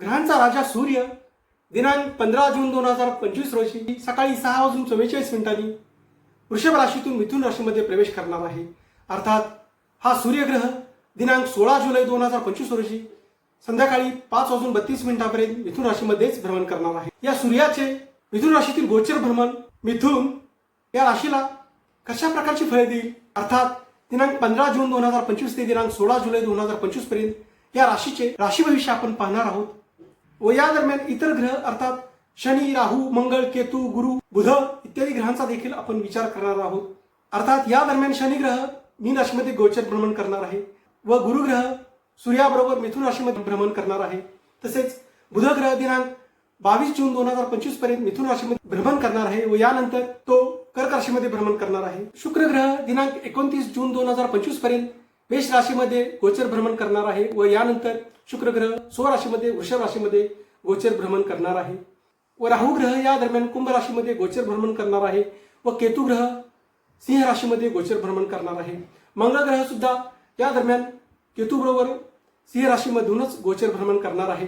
ग्रहांचा राजा सूर्य दिनांक पंधरा जून दोन हजार पंचवीस रोजी सकाळी सहा वाजून चव्वेचाळीस मिनिटांनी वृषभ राशीतून मिथुन राशीमध्ये प्रवेश करणार आहे. अर्थात हा सूर्यग्रह दिनांक सोळा जुलै दोन हजार पंचवीस रोजी संध्याकाळी पाच वाजून बत्तीस मिनिटांपर्यंत मिथुन राशीमध्येच भ्रमण करणार आहे. या सूर्याचे मिथुन राशीतील गोचर भ्रमण मिथुन या राशीला कशा प्रकारची फळे देईल? अर्थात दिनांक पंधरा जून दोन हजार पंचवीस ते दिनांक सोळा जुलै दोन हजार पंचवीसपर्यंत या राशीचे राशी भविष्य आपण पाहणार आहोत. व या दरम्यान इतर ग्रह अर्थात शनी राहू मंगळ केतू गुरु बुध इत्यादी ग्रहांचा देखील आपण विचार करणार आहोत. अर्थात या दरम्यान शनी ग्रह मीन राशीमध्ये गोचर भ्रमण करणार आहे व गुरु ग्रह सूर्याबरोबर मिथुन राशीमध्ये भ्रमण करणार आहे. तसेच बुध ग्रह दिनांक बावीस जून दोन हजार पंचवीसपर्यंत मिथुन राशीमध्ये भ्रमण करणार आहे व यानंतर तो कर्क राशीमध्ये भ्रमण करणार आहे. शुक्र ग्रह दिनांक एकोणतीस जून दोन हजार पंचवीसपर्यंत मेष राशीमध्ये गोचर भ्रमण करणार आहे व यानंतर शुक्र ग्रह वृषभ राशीमध्ये गोचर भ्रमण करणार आहे. व राहू ग्रह या दरम्यान कुंभ राशीमध्ये गोचर भ्रमण करणार आहे व केतू ग्रह सिंह राशीमध्ये गोचर भ्रमण करणार आहे. मंगळ ग्रह सुद्धा या दरम्यान केतू बरोबर सिंह राशीमधूनच गोचर भ्रमण करणार आहे.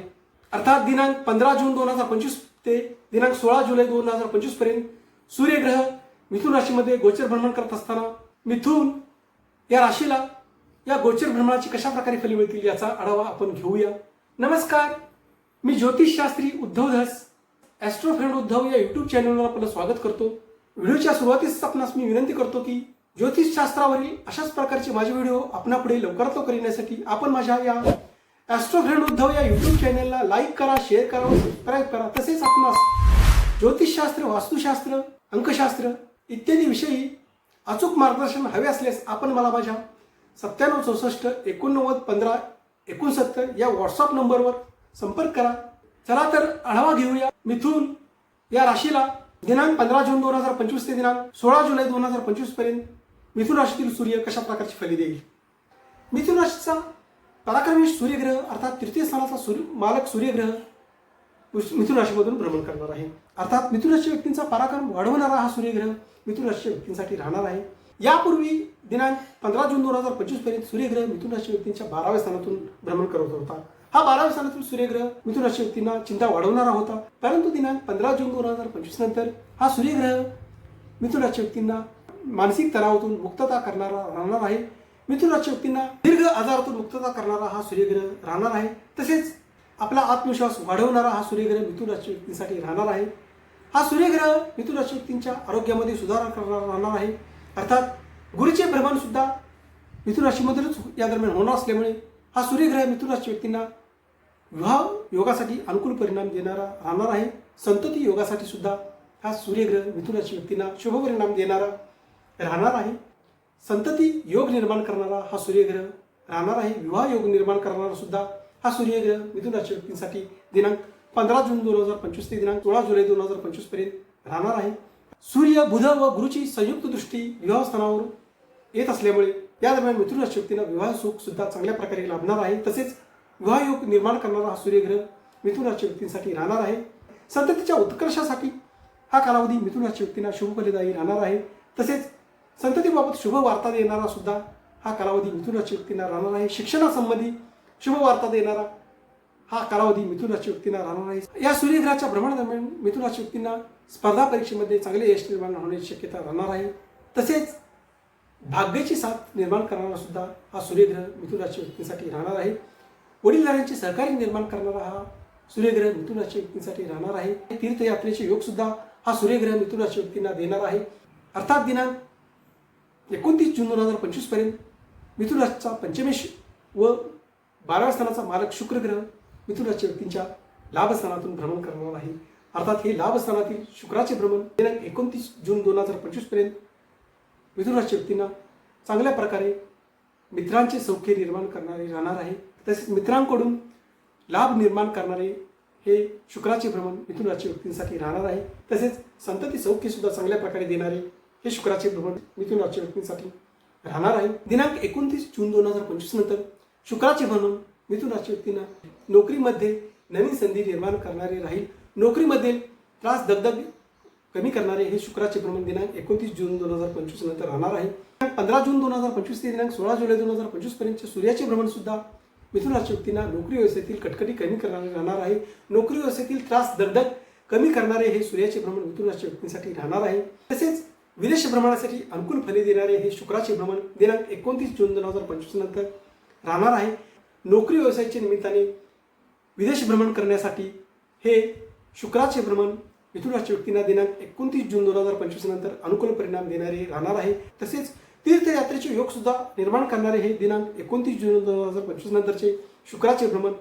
अर्थात दिनांक पंधरा जून दोन हजार पंचवीस ते दिनांक सोळा जुलै दोन हजार पंचवीसपर्यंत सूर्यग्रह मिथुन राशीमध्ये गोचर भ्रमण करत असताना मिथुन या राशीला या गोचर भ्रमणाची कशा प्रकारे फली मिळतील याचा आढावा आपण घेऊया. नमस्कार मी ज्योतिषशास्त्री उद्धव धस ॲस्ट्रोफ्रेंड उद्धव या युट्यूब चॅनलवर आपलं स्वागत करतो. व्हिडिओच्या सुरुवातीस आपणास मी विनंती करतो की ज्योतिषशास्त्रावरील अशाच प्रकारचे माझे व्हिडिओ आपणापुढे लवकरात लवकर येण्यासाठी आपण माझ्या या ॲस्ट्रोफ्रेंड उद्धव या युट्यूब चॅनलला लाईक करा शेअर करा व सबस्क्राईब करा. तसेच आपणास ज्योतिषशास्त्र वास्तुशास्त्र अंकशास्त्र इत्यादी विषयी अचूक मार्गदर्शन हवे असल्यास आपण मला माझ्या सत्त्याण्णव चौसष्ट एकोणनव्वद पंधरा एकोणसत्तर या व्हॉट्सअप नंबरवर संपर्क करा. चला तर आढावा घेऊया. मिथून या राशीला दिनांक पंधरा जून दोन हजार पंचवीस ते दिनांक सोळा जुलै दोन हजार पंचवीसपर्यंत मिथुन राशीतील सूर्य कशा प्रकारची फली देईल? मिथुन राशीचा पराक्रमी सूर्यग्रह अर्थात तृतीय स्थानाचा सूर्य मालक सूर्यग्रह मिथुन राशीमधून भ्रमण करणार आहे. अर्थात मिथुन राशी व्यक्तींचा पराक्रम वाढवणारा हा सूर्यग्रह मिथुन राशी व्यक्तींसाठी राहणार आहे. यापूर्वी दिनांक पंधरा जून दोन हजार पंचवीसपर्यंत सूर्यग्रह मिथुन राशी व्यक्तींच्या बाराव्या स्थानातून भ्रमण करत होता. हा बाराव्या स्थानातून सूर्यग्रह मिथुन राशी व्यक्तींना चिंता वाढवणारा होता. परंतु दिनांक पंधरा जून दोन हजार पंचवीस नंतर हा सूर्यग्रह मिथुन राशी व्यक्तींना मानसिक तणावातून मुक्तता करणारा राहणार आहे. मिथुन राशी व्यक्तींना दीर्घ आजारातून मुक्तता करणारा हा सूर्यग्रह राहणार आहे. तसेच आपला आत्मविश्वास वाढवणारा हा सूर्यग्रह मिथुन राशी व्यक्तींसाठी राहणार आहे. हा सूर्यग्रह मिथुन राशी व्यक्तींच्या आरोग्यामध्ये सुधारणा करणारा राहणार आहे. अर्थात गुरुचे भ्रमण सुद्धा मिथुन राशीमधूनच या दरम्यान होणार असल्यामुळे हा सूर्यग्रह मिथुन राशी व्यक्तींना विवाह योगासाठी अनुकूल परिणाम देणारा राहणार आहे. संतती योगासाठी सुद्धा हा सूर्यग्रह मिथुन राशी व्यक्तींना शुभ परिणाम देणारा राहणार आहे. संतती योग निर्माण करणारा हा सूर्यग्रह राहणार आहे. विवाह योग निर्माण करणारा सुद्धा हा सूर्यग्रह मिथुन राशी व्यक्तींसाठी दिनांक पंधरा जून दोन हजार पंचवीस ते दिनांक सोळा जुलै दोन हजार पंचवीसपर्यंत राहणार आहे. सूर्य बुध व गुरुची संयुक्त दृष्टी विवाहस्थानावर येत असल्यामुळे या दरम्यान मिथुन राशी विवाह सुख सुद्धा चांगल्या प्रकारे लाभणार आहे. तसेच विवाह योग निर्माण करणारा हा सूर्यग्रह मिथुन राशी व्यक्तींसाठी राहणार आहे. संततीच्या उत्कर्षासाठी हा कालावधी मिथुन राशी व्यक्तींना शुभफलदायी राहणार आहे. तसेच संततीबाबत शुभ वार्ता देणारा सुद्धा हा कालावधी मिथुन राशी व्यक्तींना राहणार आहे. शिक्षणासंबंधी शुभ वार्ता देणारा हा कालावधी मिथुन राशी व्यक्तींना राहणार आहे या सूर्यग्रहाच्या भ्रमणादरम्यान मिथुन राशी व्यक्तींना स्पर्धा परीक्षेमध्ये चांगले यश निर्माण होण्याची शक्यता राहणार आहे. तसेच भाग्याची साथ निर्माण करणारा सुद्धा हा सूर्यग्रह मिथुन राशी व्यक्तींसाठी राहणार आहे. वडीलधाऱ्यांचे सहकार्य निर्माण करणारा हा सूर्यग्रह मिथुन राशी व्यक्तींसाठी राहणार आहे. तीर्थयात्रेचे योग सुद्धा हा सूर्यग्रह मिथुन राशी व्यक्तींना देणार आहे. अर्थात दिनांक एकोणतीस जून दोन हजार पंचवीसपर्यंत मिथुन राशीचा पंचमेश व बाराव्या स्थानाचा मालक शुक्रग्रह मिथुन राशी व्यक्तींच्या लाभस्थानातून भ्रमण करणार आहे. अर्थात हे लाभस्थानातील शुक्राचे भ्रमण दिनांक एकोणतीस जून दोन हजार पंचवीसपर्यंत मिथुन राशी व्यक्तींना चांगल्या प्रकारे मित्रांचे सौख्य निर्माण करणारे राहणार आहे. तसेच मित्रांकडून लाभ निर्माण करणारे हे शुक्राचे भ्रमण मिथुन राशी व्यक्तींसाठी राहणार आहे. तसेच संतती सौख्य सुद्धा चांगल्या प्रकारे देणारे हे शुक्राचे भ्रमण मिथुन राशी व्यक्तींसाठी राहणार आहे. दिनांक एकोणतीस जून दोन हजार पंचवीस नंतर शुक्राचे भ्रमण मिथुन राशी व्यक्तींना नोकरीमध्ये नवीन संधी निर्माण करणारे राहील. नोकरीमध्ये त्रास दगदग कमी करणारे हे शुक्राचे भ्रमण दिनांक एकोणतीस जून दोन हजार पंचवीस नंतर राहणार आहे. पंधरा जून दोन हजार पंचवीस ते दिनांक सोळा जुलै दोन हजार पंचवीस पर्यंतचे सूर्याचे भ्रमण सुद्धा मिथुन राशी व्यक्तींना नोकरी व्यवस्थेतील कटकटी कमी करणारे राहणार आहे. नोकरी व्यवस्थेतील त्रास दगदग कमी करणारे हे सूर्याचे भ्रमण मिथुन राशी व्यक्तींसाठी राहणार आहे. तसेच विदेश भ्रमणासाठी अनुकूल फले देणारे हे शुक्राचे भ्रमण दिनांक एकोणतीस जून दोन हजार पंचवीस नंतर राहणार आहे. नोकरी व्यवसायाच्या निमित्ताने विदेश भ्रमण करण्यासाठी हे शुक्राचे भ्रमण मिथुन राशी व्यक्तींना दिनांक एकोणतीस जून दोन हजार पंचवीस नंतर अनुकूल परिणाम देणारे राहणार आहे. तसेच तीर्थयात्रेचे योग सुद्धा निर्माण करणारे हे दिनांक एकोणतीस जून दोन हजार पंचवीस नंतरचे शुक्राचे भ्रमण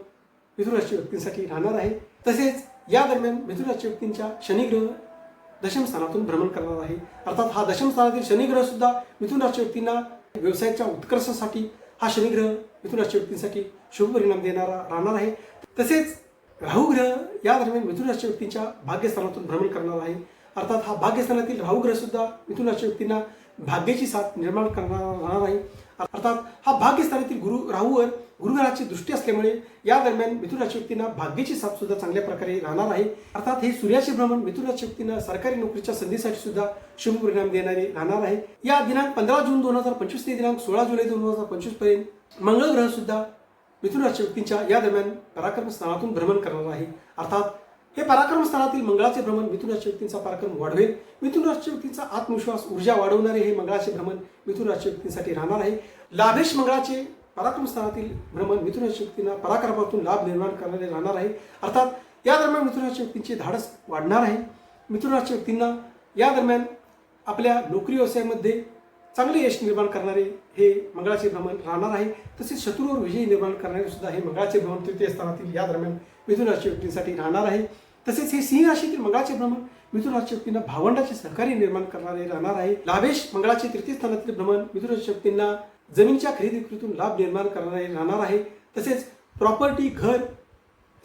मिथुन राशी व्यक्तींसाठी राहणार आहे. तसेच या दरम्यान मिथुन राशी व्यक्तींच्या शनिग्रह दशम स्थानातून भ्रमण करणार आहे. अर्थात हा दशम स्थानातील शनिग्रह सुद्धा मिथुन राशी व्यक्तींना व्यवसायाच्या उत्कर्षासाठी हा शनिग्रह मिथुन राशी व्यक्तींसाठी शुभ परिणाम देणारा राहणार आहे. तसेच राहुग्रह या दरम्यान मिथुन राशी व्यक्तींच्या भाग्यस्थानातून भ्रमण करणार आहे. अर्थात हा भाग्यस्थानातील राहुग्रह सुद्धा मिथुन राशी व्यक्तींना भाग्याची साथ निर्माण करणारा राहणार आहे. अर्थात हा भाग्यस्थानातील गुरु राहूवर गुरुग्रहाची दृष्टी असल्यामुळे या दरम्यान मिथुन राशी व्यक्तींना भाग्याची साथ सुद्धा चांगल्या प्रकारे राहणार आहे. अर्थात हे सूर्याचे भ्रमण मिथुन राशी व्यक्तींना सरकारी नोकरीच्या संधीसाठी सुद्धा शुभ परिणाम देणारे राहणार आहे. या दिनांक पंधरा जून दोन हजार पंचवीस ते दिनांक सोळा जुलै दोन हजार पंचवीसपर्यंत मंगळ ग्रह सुद्धा मिथुन राशी व्यक्तींच्या या दरम्यान पराक्रम स्थानातून भ्रमण करणार आहे. अर्थात हे पराक्रम स्थानातील मंगळाचे भ्रमण मिथुन राशी व्यक्तींचा पराक्रम वाढवेल. मिथुन राशी व्यक्तींचा आत्मविश्वास ऊर्जा वाढवणारे हे मंगळाचे भ्रमण मिथुन राशी व्यक्तींसाठी राहणार आहे. लाभेश मंगळाचे पराक्रमस्थानातील भ्रमण मिथुन राशी पराक्रमातून लाभ निर्माण करणारे राहणार आहे. अर्थात या दरम्यान मिथुन राशी धाडस वाढणार आहे. मिथुन व्यक्तींना या दरम्यान आपल्या नोकरी व्यवसायामध्ये चांगले यश निर्माण करणारे हे मंगळाचे भ्रमण राहणार आहे. तसेच शत्रूवर विजय निर्माण करणारे सुद्धा हे मंगळाचे भ्रमण तृतीय स्थानातील या दरम्यान मिथुन राशी व्यक्तींसाठी राहणार आहे. तसेच हे सिंह राशीतील मंगळाचे भ्रमण मिथुन राशी व्यक्तींना भावंडाचे सहकार्य निर्माण करणारे राहणार आहे. लाभेश मंगळाचे तृतीय स्थानातील भ्रमण मिथुन शक्तींना व्यक्तींना जमीनच्या खरेदी विक्रीतून लाभ निर्माण करणारे राहणार आहे. तसेच प्रॉपर्टी घर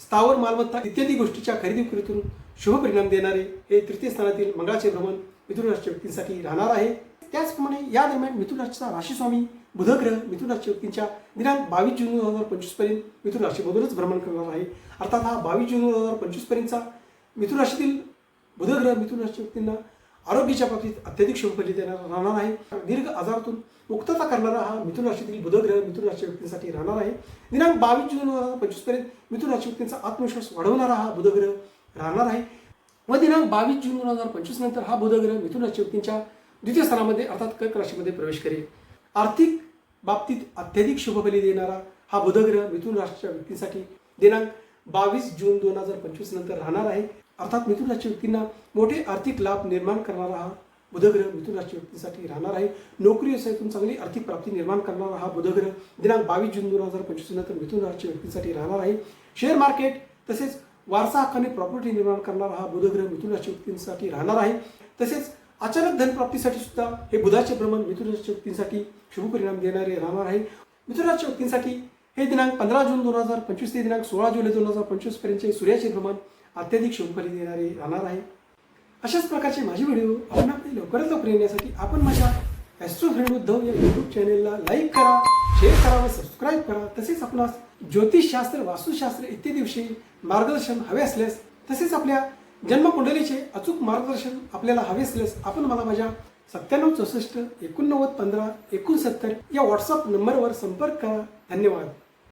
स्थावर मालमत्ता इत्यादी गोष्टीच्या खरेदी विक्रीतून शुभ परिणाम देणारे हे तृतीय स्थानातील मंगळाचे भ्रमण मिथुन राशी व्यक्तींसाठी राहणार आहे. त्याचप्रमाणे या दरम्यान मिथुन राशीचा राशीस्वामी बुधग्रह मिथुन राशी व्यक्तींच्या दिनांक बावीस जून दोन हजार पंचवीसपर्यंत मिथुन राशीमधूनच भ्रमण करणार आहे. अर्थात हा बावीस जून दोन हजार पंचवीस पर्यंतचा मिथुन राशीतील बुधग्रह मिथुन राशी व्यक्तींना आरोग्याच्या बाबतीत अत्यधिक शुभफली देणारा राहणार आहे. दीर्घ आजारातून मुक्तता करणारा हा मिथुन राशीतील बुधग्रह मिथुन राशी व्यक्तींसाठी राहणार आहे. दिनांक बावीस जून दोन हजार पंचवीसपर्यंत मिथुन राशी व्यक्तींचा आत्मविश्वास वाढवणारा हा बुधग्रह राहणार आहे. व दिनांक बावीस जून दोन हजार पंचवीस नंतर हा बुधग्रह मिथुन राशी व्यक्तींच्या द्वितीय स्थानामध्ये अर्थात कर्क राशीमध्ये प्रवेश करेल. आर्थिक बाबतीत अत्यधिक शुभफली देणारा हा बुधग्रह मिथुन राशीच्या व्यक्तींसाठी दिनांक बावीस जून दोन हजार पंचवीस नंतर राहणार आहे. अर्थात मिथुन राशी व्यक्तींना मोठे आर्थिक लाभ निर्माण करणारा हा बुधग्रह मिथुन राशी व्यक्तीसाठी राहणार आहे. नोकरी व्यवसायातून चांगली आर्थिक प्राप्ती निर्माण करणारा हा बुधग्रह दिनांक बावीस जून दोन हजार पंचवीस नंतर मिथुन राशी व्यक्तीसाठी राहणार आहे. शेअर मार्केट तसेच वारसा हक्काने प्रॉपर्टी निर्माण करणारा हा बुधग्रह मिथुन राशी व्यक्तींसाठी राहणार आहे. तसेच अचानक धनप्राप्तीसाठी सुद्धा हे बुधाचे भ्रमण मिथुन राशी व्यक्तींसाठी शुभ परिणाम देणारे राहणार आहे. मिथुन राशी व्यक्तींसाठी हे दिनांक पंधरा जून दोन हजार पंचवीस ते दिनांक सोळा जुलै दोन हजार पंचवीस पर्यंतचे सूर्याचे भ्रमण अत्यधिक शुभफली देणारे राहणार आहे. अशाच प्रकारचे माझे व्हिडिओ आपण आपले लवकरात लवकर येण्यासाठी आपण माझ्या ॲस्ट्रो फ्रेंड उद्धव या यूट्यूब चॅनेलला लाईक करा शेअर करा व सबस्क्राईब करा. तसेच आपणास ज्योतिषशास्त्र वास्तुशास्त्र इत्यादी विषयी मार्गदर्शन हवे असल्यास तसेच आपल्या जन्मकुंडलीचे अचूक मार्गदर्शन आपल्याला हवे असल्यास आपण मला माझ्या सत्त्याण्णव चौसष्ट एकोणनव्वद पंधरा एकोणसत्तर या व्हॉट्सअप नंबरवर संपर्क करा. धन्यवाद.